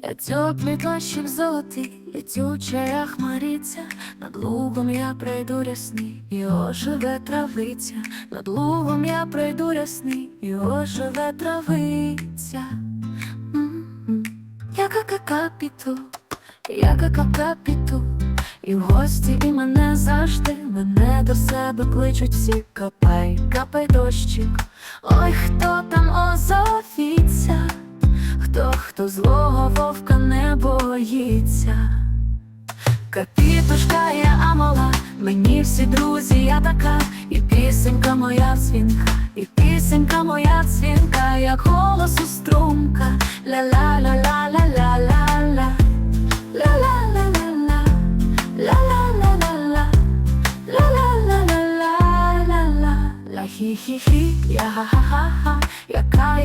теплий дощик золотий, летюча я хмариця, над лугом я пройду рясний, і оживе травиця, над лугом я пройду рясний, і оживе травиця. Я какакапіту, я какакапіту, і в гості і мене завжди, мене до себе кличуть всі. Капай, капай дощик. Ой, хто там озовіться, хто хто злого вовка не боїться. Капітушка я амола, мені всі друзі, я така, і пісенька моя дзвінка, і пісенька моя дзвінка, як голосу струмка, ла-ла-ла-ла-ла-ла-ла-ла, ла-ла-ла-ла-ла, ла-ла-ла-ла-ла, ла-ла-ла-ла-ла-ла-ла, ла-хі-хі-хі, я ха-ха-ха-ха, яка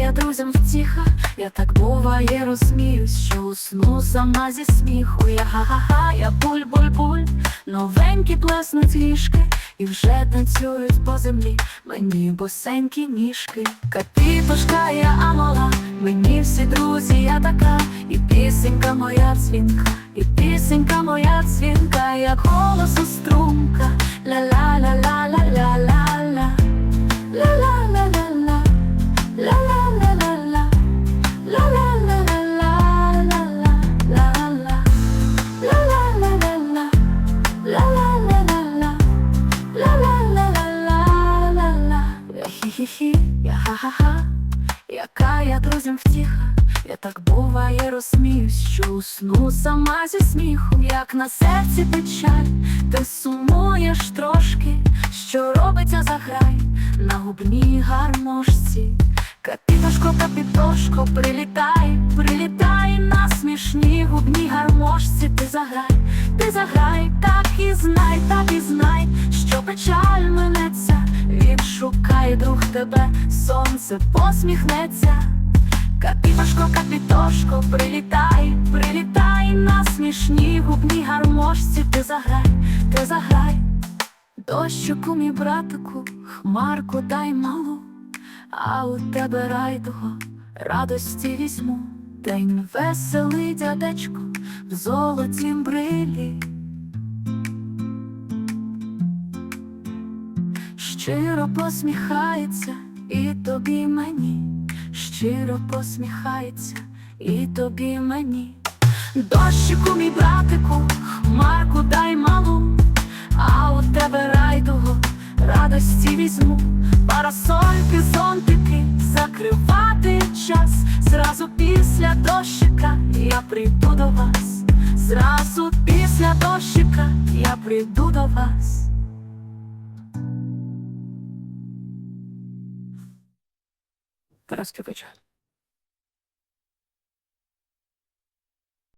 я друзям втіха, я так буває розсміюсь, що усну сама зі сміху, я ха-ха-ха, я буль-буль-буль, новенькі плеснуть ліжки, і вже танцюють по землі, мені босенькі ніжки, капітушка я амола, мені всі друзі, я така, і пісенька моя дзвінка, і пісенька моя дзвінка, як голосу струмка, ла-ла-ла-ла-ла-ла-ла-ла, ха-ха-ха Яка я друзям втіха. Я так буває розсміюсь, що усну сама зі сміхом, як на серці печаль, ти сумуєш трошки, що робиться заграй на губній гармошці. Капітошко, капітошко, прилітай, прилітай на смішній губній гармошці, ти заграй, ти заграй, так і знай, так і знай, що печаль відшукає друг тебе, сонце посміхнеться. Капітошко, капітошко, прилітай, прилітай на смішній губній гармошці, ти заграй, ти заграй. Дощику, мій братику, хмарку дай малу, а у тебе райдуго радості візьму. День веселий дядечко в золотім брилі. Щиро посміхається і тобі мені, щиро посміхається і тобі мені. Дощику, мій братику, хмарку дай малу, а у тебе райдуго радості візьму, парасольки, зонтики, закривати час. Зразу після дощика я прийду до вас. Зразу після дощика я прийду до вас. Тарас Кривича.